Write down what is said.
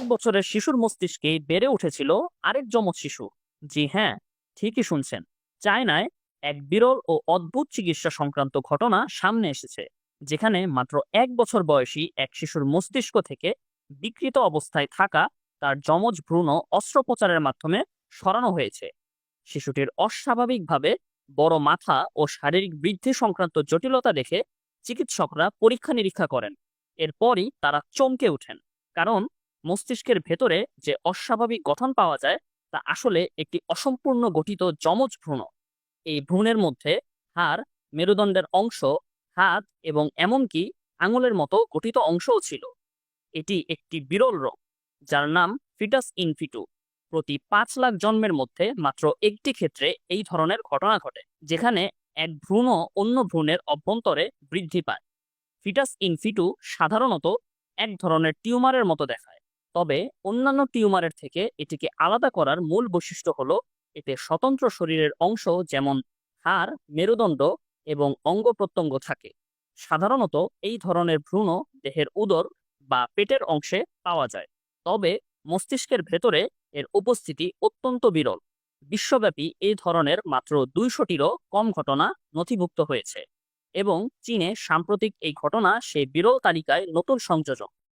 এক বছরের শিশুর মস্তিষ্কে বেড়ে উঠেছিল আরেক যমজ শিশু। জি হ্যাঁ ঠিকই শুনছেন। চায়নায় এক বিরল ও অদ্ভুত চিকিৎসা সংক্রান্ত ঘটনা সামনে এসেছে, যেখানে মাত্র এক বছর বয়সী এক শিশুর মস্তিষ্ক থেকে বিকৃত অবস্থায় থাকা তার যমজ ভ্রূণ অস্ত্রোপচারের মাধ্যমে সরানো হয়েছে। শিশুটির অস্বাভাবিকভাবে বড় মাথা ও শারীরিক বৃদ্ধি সংক্রান্ত জটিলতা দেখে চিকিৎসকরা পরীক্ষা নিরীক্ষা করেন। এরপরই তারা চমকে ওঠেন, কারণ মস্তিষ্কের ভেতরে যে অস্বাভাবিক গঠন পাওয়া যায়, তা আসলে একটি অসম্পূর্ণ গঠিত যমজ ভ্রূণ। এই ভ্রূণের মধ্যে হাড়, মেরুদণ্ডের অংশ, হাত এবং এমনকি আঙুলের মতো গঠিত অংশও ছিল। এটি একটি বিরল রোগ, যার নাম ফিটাস ইনফিটু। প্রতি পাঁচ লাখ জন্মের মধ্যে মাত্র একটি ক্ষেত্রে এই ধরনের ঘটনা ঘটে, যেখানে এক ভ্রূণ অন্য ভ্রূণের অভ্যন্তরে বৃদ্ধি পায়। ফিটাস ইনফিটু সাধারণত এক ধরনের টিউমারের মতো দেখায়। তবে অন্যান্য টিউমারের থেকে এটিকে আলাদা করার মূল বৈশিষ্ট্য হল এতে স্বতন্ত্র শরীরের অংশ যেমন হাড়, মেরুদণ্ড এবং অঙ্গ প্রত্যঙ্গ থাকে। সাধারণত এই ধরনের ভ্রূণ দেহের উদর বা পেটের অংশে পাওয়া যায়। তবে মস্তিষ্কের ভেতরে এর উপস্থিতি অত্যন্ত বিরল। বিশ্বব্যাপী এই ধরনের মাত্র দুইশোটিরও কম ঘটনা নথিভুক্ত হয়েছে এবং চীনে সাম্প্রতিক এই ঘটনা সেই বিরল তালিকায় নতুন সংযোজন।